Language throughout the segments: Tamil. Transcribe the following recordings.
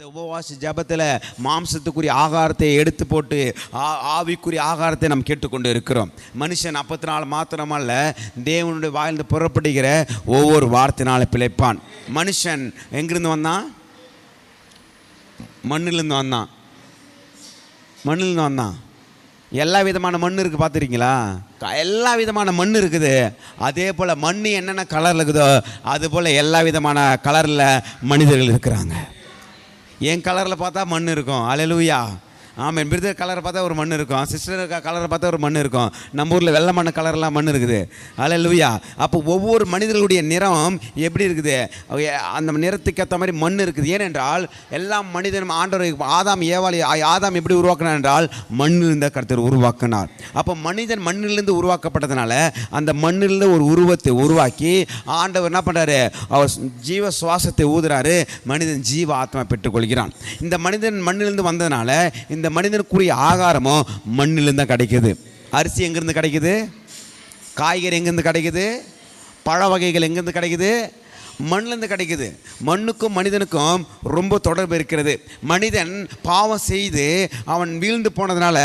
இந்த உபவாச ஜபத்தில் மாம்சத்துக்குரிய ஆகாரத்தை எடுத்து போட்டு ஆ- ஆவிக்குரிய ஆகாரத்தை நாம் கேட்டுக்கொண்டு இருக்கிறோம். மனுஷன் அப்பத்தினால் மாத்திரமல்ல தேவனுடைய வாயிலிருந்து புறப்படுகிற ஒவ்வொரு வார்த்தைனால பிழைப்பான். மனுஷன் எங்கிருந்து வந்தான்? மண்ணிலிருந்து வந்தான். மண்ணிலிருந்து வந்தான். எல்லா விதமான மண் இருக்குது பார்த்துருக்கீங்களா? க- எல்லா விதமான மண் இருக்குது. அதே போல் மண் என்னென்ன கலரில் இருக்குதோ அது போல் எல்லா விதமான கலரில் மனிதர்கள் இருக்கிறாங்க. என் கலரில் பார்த்தா மண் இருக்கும். அலையலூயா ஆமாம் பிரதர் கலரை பார்த்தா ஒரு மண் இருக்கும். சிஸ்டர் கலரை பார்த்தா ஒரு மண் இருக்கும். நம்ம ஊரில் வெள்ளை மண்ணு கலர்லாம் மண் இருக்குது. அலையலூயா அப்போ ஒவ்வொரு மனிதர்களுடைய நிறம் எப்படி இருக்குது? அந்த நிறத்துக்கு ஏற்ற மாதிரி மண் இருக்குது. ஏனென்றால் எல்லா மனிதனும் ஆண்டவர் ஆதாம் ஏவாளி ஆதாம் எப்படி உருவாக்கினார் என்றால் மண்ணிலிருந்து கருத்தர் உருவாக்கினார். அப்போ மனிதன் மண்ணிலிருந்து உருவாக்கப்பட்டதுனால அந்த மண்ணிலிருந்து ஒரு உருவத்தை உருவாக்கி ஆண்டவர் என்ன பண்ணுறாரு அவர் ஜீவ சுவாசத்தை ஊதுறாரு. மனிதன் ஜீவ ஆத்மா பெற்றுக்கொள்கிறான். இந்த மனிதன் மண்ணிலிருந்து வந்ததுனால இந்த மனிதனுக்குரிய ஆகாரமும் மண்ணிலிருந்து தான் கிடைக்குது. அரிசி எங்கேருந்து கிடைக்குது? காய்கறி எங்கேருந்து கிடைக்குது? பழ வகைகள் எங்கேருந்து கிடைக்குது? மண்ணிலேருந்து கிடைக்குது. மண்ணுக்கும் மனிதனுக்கும் ரொம்ப தொடர்பு இருக்கிறது. மனிதன் பாவம் செய்து அவன் வீழ்ந்து போனதுனால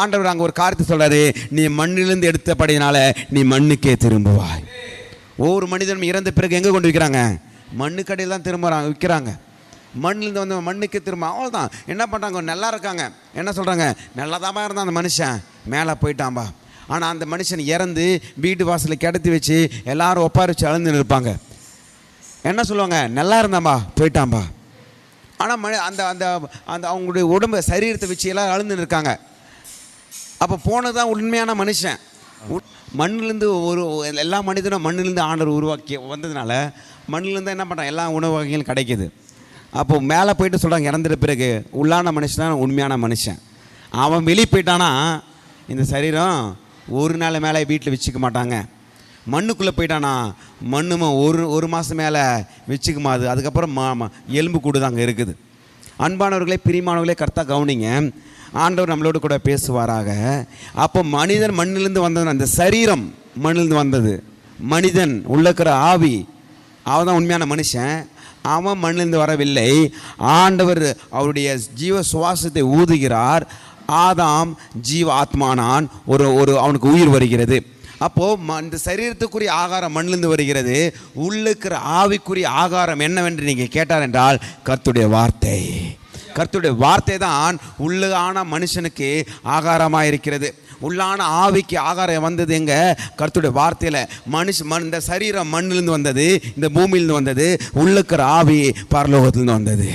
ஆண்டவர் அங்கே ஒரு காரியத்தை சொல்கிறாரு நீ மண்ணிலிருந்து எடுத்தபடினால நீ மண்ணுக்கே திரும்புவாய். ஒவ்வொரு மனிதனும் இறந்த பிறகு எங்கே கொண்டு விற்கிறாங்க மண்ணுக்கடையில் தான் திரும்புகிறாங்க விற்கிறாங்க மண்ணிலேருந்து வந்து மண்ணுக்கு திரும்ப அவ்வளோதான் என்ன பண்ணுறாங்க நல்லா இருக்காங்க. என்ன சொல்கிறாங்க நல்லா இருந்தான் அந்த மனுஷன். மேலே போயிட்டான்பா. ஆனால் அந்த மனுஷன் இறந்து வீட்டு வாசலில் கிடத்தி வச்சு எல்லாரும் ஒப்பாரி வச்சு அழுந்து நிற்பாங்க என்ன சொல்லுவாங்க? நல்லா இருந்தாம்பா போயிட்டான்பா. ஆனால் மனி அந்த அந்த அந்த அவங்களுடைய உடம்பு சரீரத்தை வச்சு எல்லாம் அழுந்து இருக்காங்க. அப்போ போனது தான் உண்மையான மனுஷன். மண்ணிலேருந்து ஒரு எல்லா மனிதனும் மண்ணிலேருந்து ஆண்டவர் உருவாக்கி வந்ததுனால மண்ணிலேருந்து என்ன பண்ணுறான் எல்லா உணவு வகைகளும் கிடைக்கிது. அப்போ மேலே போயிட்டு சொல்கிறாங்க இறந்துட்ட பிறகு உள்ளான மனுஷன் தான் உண்மையான மனுஷன். அவன் வெளியே போயிட்டானா இந்த சரீரம் ஒரு நாள் மேலே வீட்டில் வச்சுக்க மாட்டாங்க. மண்ணுக்குள்ளே போயிட்டானா மண்ணுமா ஒரு ஒரு மாதம் மேலே வச்சுக்குமா அது. அதுக்கப்புறம் மா எலும்பு கூடு அங்கே இருக்குது. அன்பானவர்களே பிரிமானவர்களே கரெக்டாக கவனிங்க. ஆண்டவர் நம்மளோட கூட பேசுவாராக. அப்போ மனிதன் மண்ணிலிருந்து வந்தது அந்த சரீரம் மண்ணிலிருந்து வந்தது. மனிதன் உள்ளக்கிற இருக்கிற ஆவி அவன் தான் உண்மையான மனுஷன். அவன் மண்ணிலிருந்து வரவில்லை. ஆண்டவர் அவருடைய ஜீவ சுவாசத்தை ஊதுகிறார். ஆதாம் ஜீவ ஆத்மானான். ஒரு ஒரு அவனுக்கு உயிர் வருகிறது. அப்போது ம இந்த சரீரத்துக்குரிய ஆகாரம் மண்ணிலிருந்து வருகிறது. உள்ளுக்கிற ஆவிக்குரிய ஆகாரம் என்னவென்று நீங்கள் கேட்டார் என்றால் கர்த்துடைய வார்த்தை. கர்த்துடைய வார்த்தை தான் உள்ளான மனுஷனுக்கு ஆகாரமாக இருக்கிறது உள்ளான ஆவிக்கு ஆகாரம் வந்தது எங்க? கருத்துடைய வார்த்தையில். மனுஷ மண் இந்த சரீரம் மண்ணிலிருந்து வந்தது இந்த பூமியிலிருந்து வந்தது உள்ளுக்கிற ஆவி பரலோகத்திலிருந்து வந்தது.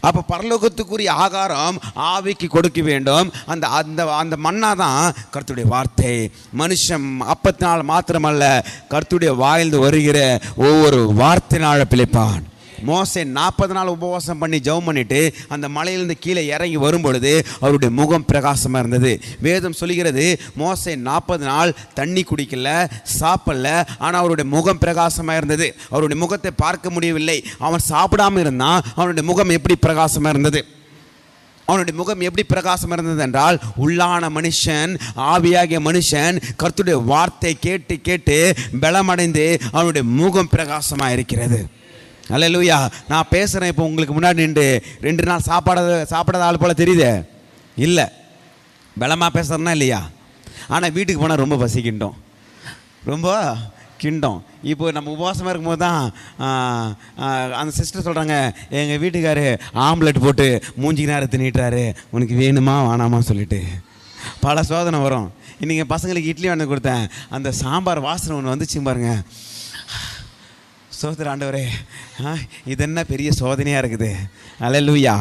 அப்போ பரலோகத்துக்குரிய ஆகாரம் ஆவிக்கு கொடுக்க வேண்டும். அந்த அந்த அந்த மண்ணாக தான் கருத்துடைய வார்த்தை. மனுஷன் அப்பத்தினால் மாத்திரமல்ல கருத்துடைய வாயிலிருந்து வருகிற ஒவ்வொரு வார்த்தையினால பிழைப்பான். மோசை நாற்பது நாள் உபவாசம் பண்ணி ஜெபம் பண்ணிட்டு அந்த மலையிலிருந்து கீழே இறங்கி வரும்பொழுது அவருடைய முகம் பிரகாசமாக இருந்தது. வேதம் சொல்லுகிறது மோசை நாற்பது நாள் தண்ணி குடிக்கல சாப்பிடல ஆனால் அவருடைய முகம் பிரகாசமாக இருந்தது. அவருடைய முகத்தை பார்க்க முடியவில்லை. அவன் சாப்பிடாம இருந்தான். அவனுடைய முகம் எப்படி பிரகாசமாக இருந்தது? அவனுடைய முகம் எப்படி பிரகாசம் இருந்தது என்றால் உள்ளான மனுஷன் ஆவியாகிய மனுஷன் கருத்துடைய வார்த்தை கேட்டு கேட்டு பலமடைந்து அவனுடைய முகம் பிரகாசமாக இருக்கிறது. அல்லேலூயா நான் பேசுகிறேன் இப்போ உங்களுக்கு முன்னாடி நின்று. ரெண்டு நாள் சாப்பாடு சாப்பிடாத ஆள் போல் தெரியுதே? இல்லை. பலமாக பேசுகிறேன்னா இல்லையா? ஆனால் வீட்டுக்கு போனால் ரொம்ப பசிக்கின்றோம் ரொம்ப கிண்டம். இப்போ நம்ம உபவாசமாக இருக்கும்போது தான் அந்த சிஸ்டர் சொல்கிறாங்க எங்கள் வீட்டுக்காரு ஆம்லெட் போட்டு மூஞ்சிக்கு நேரம் தின்னிட்டாரு உனக்கு வேணுமா வேணாமா சொல்லிட்டு. பல சோதனை வரும். இன்றைக்கி பசங்களுக்கு இட்லி வாங்கி கொடுத்தேன். அந்த சாம்பார் வாசனை ஒன்று வந்துச்சு பாருங்கள் சோதர ஆண்டவரே ஆ, இது என்ன பெரிய சோதனையாக இருக்குது? அலலூயா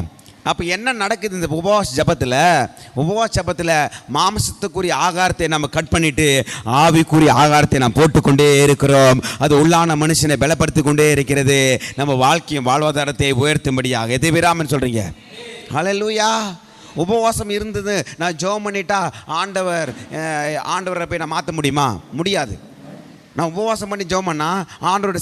அப்போ என்ன நடக்குது இந்த உபவாச ஜபத்தில்? உபவாச ஜபத்தில் மாம்சத்துக்குரிய ஆகாரத்தை நம்ம கட் பண்ணிட்டு ஆவிக்குரிய ஆகாரத்தை நாம் போட்டுக்கொண்டே இருக்கிறோம். அது உள்ளான மனுஷனை பலப்படுத்தி கொண்டே இருக்கிறது. நம்ம வாழ்க்கையும் வாழ்வாதாரத்தை உயர்த்தும்படியாக. எதை விராமன் சொல்கிறீங்க அலலூயா உபவாசம் இருந்தது நான் ஜோம் பண்ணிட்டா ஆண்டவர் ஆண்டவரை போய் நான் மாற்ற முடியுமா? முடியாது. நான் உபவாசம் பண்ணி ஜெபம் பண்ணா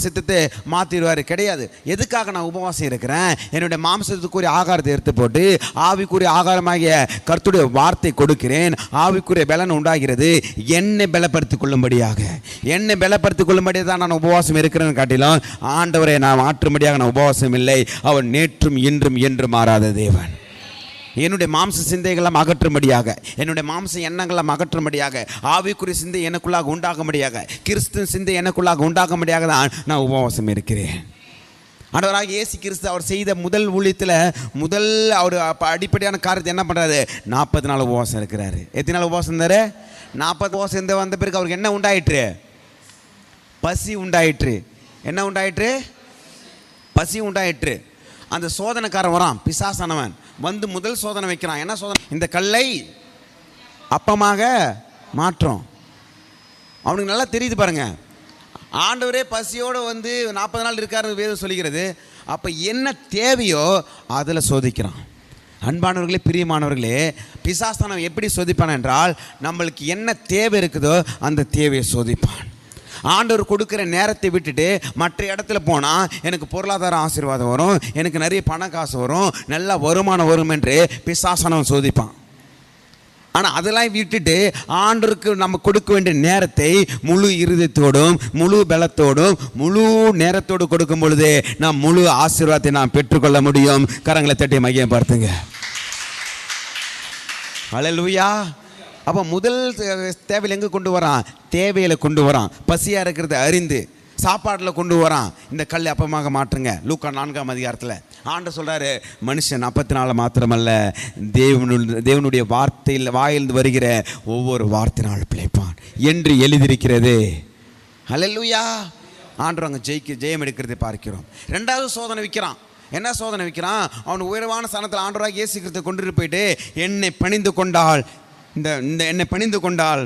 சித்தத்தை மாற்றிடுவார் கிடையாது. எதுக்காக நான் உபவாசம் இருக்கிறேன்? என்னுடைய மாம்சத்துக்குரிய ஆகாரத்தை எடுத்து போட்டு ஆவிக்குரிய ஆகாரமாகிய கருத்துடைய வார்த்தை கொடுக்கிறேன். ஆவிக்குரிய பலன் உண்டாகிறது. என்னை பலப்படுத்திக் கொள்ளும்படியாக. என்னை பலப்படுத்திக் கொள்ளும்படியாக தான் நான் உபவாசம் இருக்கிறேன்னு காட்டிலும் ஆண்டவரை நான் மாற்றும்படியாக நான் உபவாசம் இல்லை. அவர் நேற்றும் இன்றும் என்று மாறாத தேவன். என்னுடைய மாம்ச சிந்தைகளெல்லாம் அகற்றும்படியாக என்னுடைய மாம்ச எண்ணங்களை அகற்றும்படியாக ஆவிக்குரிய சிந்தை எனக்குள்ளாக உண்டாகும்படியாக கிறிஸ்து சிந்தை எனக்குள்ளாக உண்டாகும்படியாக தான் நான் உபவாசம் இருக்கிறேன். ஆண்டவராக இயேசு கிறிஸ்து அவர் செய்த முதல் ஊழியத்தில் முதல் அவர் அடிப்படையான காரியத்தை என்ன பண்ணுறாரு நாற்பது நாள் உபவாசம் இருக்கிறாரு. எத்தனை நாள் உபவாசம் இருந்தார்? நாற்பது உபவாசம் இருந்த வந்த பிறகு அவருக்கு என்ன உண்டாயிற்று? பசி உண்டாயிற்று. என்ன உண்டாயிற்று? பசி உண்டாயிற்று. அந்த சோதனைக்காரன் வரான் பிசாசானவன். வந்து முதல் சோதனை வைக்கிறான். என்ன சோதனை? இந்த கல்லை அப்பமாக மாற்றும். அவனுக்கு நல்லா தெரியுது பாருங்க. ஆண்டவரே பசியோடு வந்து நாற்பது நாள் இருக்காரு வேதம் சொல்லிக்கிறது அப்போ என்ன தேவையோ அதில் சோதிக்கிறான். அன்பானவர்களே பிரியமானவர்களே பிசாஸ்தானம் எப்படி சோதிப்பான் என்றால் நம்மளுக்கு என்ன தேவை இருக்குதோ அந்த தேவையை சோதிப்பான். ஆண்டவர் கொடுக்குற நேரத்தை விட்டுட்டு மற்ற இடத்துல போனால் எனக்கு பொருளாதார ஆசீர்வாதம் வரும் எனக்கு நிறைய பண காசு வரும் நல்ல வருமானம் வரும் என்று பிசாசனம் சோதிப்பான். ஆனால் அதெல்லாம் விட்டுட்டு ஆண்டருக்கு நம்ம கொடுக்க வேண்டிய நேரத்தை முழு இருதயத்தோடும் முழு பலத்தோடும் முழு நேரத்தோடு கொடுக்கும் பொழுது நாம் முழு ஆசீர்வாதத்தை நாம் பெற்றுக்கொள்ள முடியும். கரங்களை தட்டி மையம் பார்த்துங்க அழலுயா அப்போ முதல் தேவையில் எங்கே கொண்டு வரான்? தேவையில் கொண்டு வரான். பசியாக இருக்கிறத அறிந்து சாப்பாட்டில் கொண்டு வரான். இந்த கல் அப்பமாக மாற்றுங்க. லூக்கா நான்காம் அதிகாரத்தில் ஆண்டு சொல்கிறாரு மனுஷன் அப்பத்தினால மாத்திரமல்ல தேவனு தேவனுடைய வார்த்தையில் வாயிலிருந்து வருகிற ஒவ்வொரு வார்த்தையினால் பிழைப்பான். என்று எழுதியிருக்கிறது. அலல்லுயா ஆண்டவங்க அங்கே ஜெயிக்க ஜெயம் எடுக்கிறதை பார்க்கிறோம். ரெண்டாவது சோதனை விற்கிறான் என்ன சோதனை வைக்கிறான்? அவன் உயர்வான சனத்தில் ஆண்டவராக இயேசுக்கிறத கொண்டு போயிட்டு என்னை பணிந்து கொண்டால் இந்த இந்த என்னை பணிந்து கொண்டால்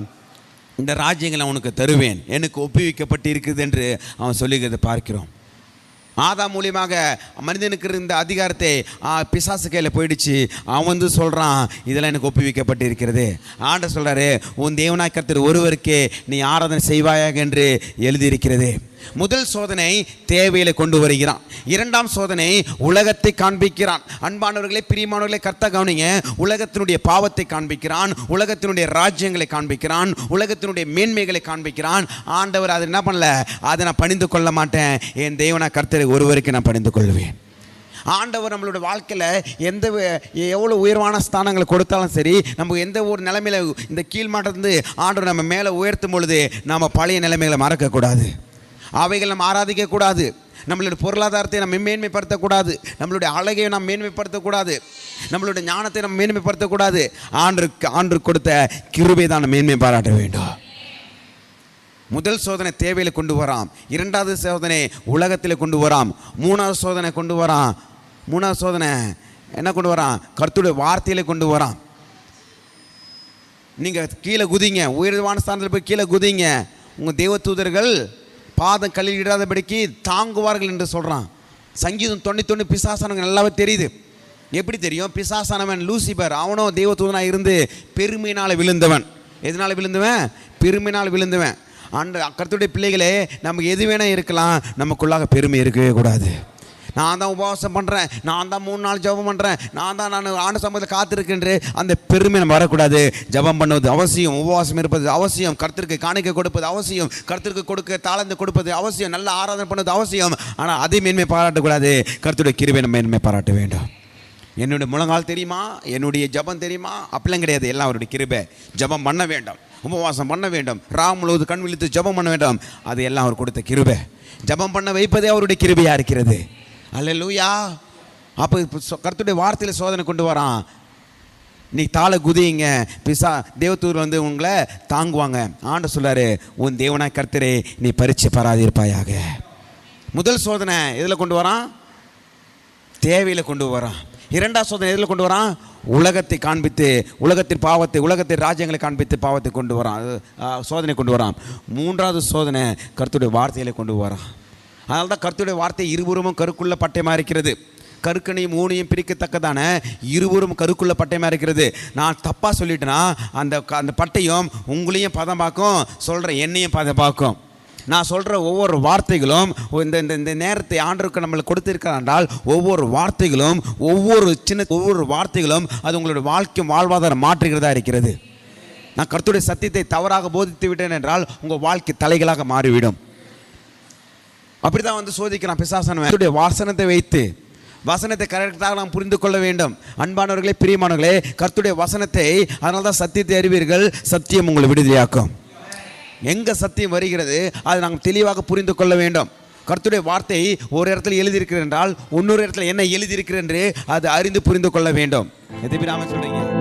இந்த ராஜ்யங்களை அவனுக்கு தருவேன். எனக்கு ஒப்புவிக்கப்பட்டு இருக்குது என்று அவன் சொல்லுகிறத பார்க்கிறோம். ஆதா மூலியமாக மனிதனுக்கு இருந்த அதிகாரத்தை ஆ, பிசாசு கையில் போயிடுச்சு. அவன் வந்து சொல்கிறான் இதெல்லாம் எனக்கு ஒப்புவிக்கப்பட்டு இருக்கிறது ஆண்ட சொல்கிறாரு உன் தேவனாய் கர்த்தர் ஒருவருக்கே நீ ஆராதனை செய்வாயாக என்று எழுதியிருக்கிறது. முதல் சோதனை தேவையில கொண்டு வருகிறான். இரண்டாம் சோதனை உலகத்தை காண்பிக்கிறான். அன்பானவர்களே பிரியமானவர்களே கர்த்தா கவனிங்க. உலகத்தினுடைய பாவத்தை காண்பிக்கிறான். உலகத்தினுடைய ராஜ்யங்களை காண்பிக்கிறான். உலகத்தினுடைய மேன்மைகளை காண்பிக்கிறான். ஆண்டவர் அதை என்ன பண்ணல? அதை நான் பணிந்து கொள்ள மாட்டேன். என் தேவனா கர்த்தரை ஒருவருக்கு நான் பணிந்து கொள்வேன். ஆண்டவர் நம்மளோட வாழ்க்கையில் எந்த எவ்வளோ உயர்வான ஸ்தானங்களை கொடுத்தாலும் சரி நம்ம எந்த ஒரு நிலைமையில் இந்த கீழ்மாட்டிருந்து ஆண்டவர் நம்ம மேலே உயர்த்தும் பொழுது நாம் பழைய நிலைமைகளை மறக்கக்கூடாது. அவைகள் நம்ம ஆராதிக்கக்கூடாது. நம்மளுடைய பொருளாதாரத்தை நம்ம மேன்மைப்படுத்தக்கூடாது. நம்மளுடைய அழகை நாம் மேன்மைப்படுத்தக்கூடாது. நம்மளுடைய ஞானத்தை நம்ம மேன்மைப்படுத்தக்கூடாது. ஆண்டுக்கு ஆண்டு கொடுத்த கிருபை தான் நம்ம மேன்மை பாராட்ட வேண்டும். முதல் சோதனை தேவையில் கொண்டு வராம். இரண்டாவது சோதனை உலகத்தில் கொண்டு வராம். மூணாவது சோதனை கொண்டு வரான் மூணாவது சோதனை என்ன கொண்டு வரான் கருத்துடைய வார்த்தையில் கொண்டு வரான் நீங்கள் கீழே குதிங்க. உயர்வான ஸ்தானத்தில் போய் கீழே குதிங்க. உங்கள் தேவதூதர்கள் பாதம் கல்லிடாதபடிக்கு தாங்குவார்கள் என்று சொல்கிறான் சங்கீதம் தொண்ணூத்தொன்று பிசாசானவங்க நல்லாவே தெரியுது. எப்படி தெரியும்? பிசாசானவன் லூசிபர் அவனும் தேவதூதனாக இருந்து பெருமையினால் விழுந்தவன். எதனால் விழுந்தவன்? பெருமையினால் விழுந்தவன். அந்த அக்கத்துடைய பிள்ளைகளே நமக்கு எது வேணால் இருக்கலாம் நமக்குள்ளாக பெருமை இருக்கவே கூடாது. நான் தான் உபவாசம் பண்ணுறேன் நான் தான் மூணு நாள் ஜெபம் பண்ணுறேன் நான் தான் நான் ஆண்டு சம்பளத்தில் காத்திருக்கின்ற அந்த பெருமை நம்ம வரக்கூடாது. ஜெபம் பண்ணுவது அவசியம். உபவாசம் இருப்பது அவசியம். கருத்திற்கு காணிக்க கொடுப்பது அவசியம். கருத்திற்கு கொடுக்க தாளந்து கொடுப்பது அவசியம். நல்ல ஆராதனை பண்ணுவது அவசியம். ஆனால் அதை மேன்மை பாராட்டக்கூடாது. கருத்துடைய கிருவை நம்ம மேன்மை பாராட்ட வேண்டும். என்னுடைய முழங்கால் தெரியுமா? என்னுடைய ஜெபம் தெரியுமா? அப்படிலாம் கிடையாது. எல்லாம் அவருடைய கிருபை. ஜெபம் பண்ண வேண்டும். உபவாசம் பண்ண வேண்டும். ராம் முழுவது கண் விழித்து ஜெபம் பண்ண வேண்டும். அது எல்லாம் அவர் கொடுத்த கிருபை. ஜெபம் பண்ண வைப்பதே அவருடைய கிருபையாக இருக்கிறது. அல்லூயா அப்போ இப்போ சொ- வார்த்தையில் சோதனை கொண்டு வரான். நீ தாளை குதிங்க பிசா தேவத்தூர் வந்து உங்களை தாங்குவாங்க. ஆண்டு சொல்லாரு உன் தேவனாய் கர்த்தரே நீ பரிச்சு பராதிருப்பாயாக முதல் சோதனை எதில் கொண்டு வரான்? தேவையில் கொண்டு வரான். இரண்டாம் சோதனை எதில் கொண்டு வரான்? உலகத்தை காண்பித்து உலகத்தின் பாவத்தை உலகத்தின் ராஜ்யங்களை காண்பித்து பாவத்தை கொண்டு வரான். அது, சோதனை கொண்டு வரான். மூன்றாவது சோதனை கருத்துடைய வார்த்தையில கொண்டு வரான். அதனால தான் கருத்துடைய வார்த்தை இருபுறமும் கருக்குள்ள பட்டயமாக இருக்கிறது. கருக்கனையும் ஊனையும் பிரிக்கத்தக்கதான இருவரும் கருக்குள்ள பட்டயமாக இருக்கிறது. நான் தப்பாக சொல்லிட்டேன்னா அந்த க- அந்த பட்டயம் உங்களையும் பதம் பார்க்கும் சொல்கிற என்னையும் பதம் பார்க்கும் நான் சொல்கிற ஒவ்வொரு வார்த்தைகளும் இந்த இந்த இந்த நேரத்தை ஆண்டருக்கு நம்மளுக்கு கொடுத்திருக்கிறால் ஒவ்வொரு வார்த்தைகளும் ஒவ்வொரு சின்ன ஒவ்வொரு வார்த்தைகளும் அது உங்களுடைய வாழ்க்கை வாழ்வாதாரம் மாற்றுகிறதா இருக்கிறது. நான் கருத்துடைய சத்தியத்தை தவறாக போதித்து விட்டேன் என்றால் உங்கள் வாழ்க்கை தலைகளாக மாறிவிடும். அப்படிதான் வந்து சோதிக்கிறான் பிசாசனவன். வாசனத்தை வைத்து வசனத்தை கரெக்டாக நாம் புரிந்து கொள்ள வேண்டும். அன்பானவர்களே பிரியமானவர்களே கர்த்துடைய வசனத்தை அதனால தான் சத்தியத்தை அறிவீர்கள். சத்தியம் உங்களை விடுதலையாக்கும். எங்கே சத்தியம் வருகிறது அதை நாம் தெளிவாக புரிந்து கொள்ள வேண்டும். கர்த்துடைய வார்த்தை ஒரு இடத்துல எழுதியிருக்கிறேன் என்றால் இன்னொரு இடத்துல என்ன எழுதியிருக்கிறேன் என்று அதை அறிந்து புரிந்து கொள்ள வேண்டும். எதுபி நாம சொல்கிறீங்க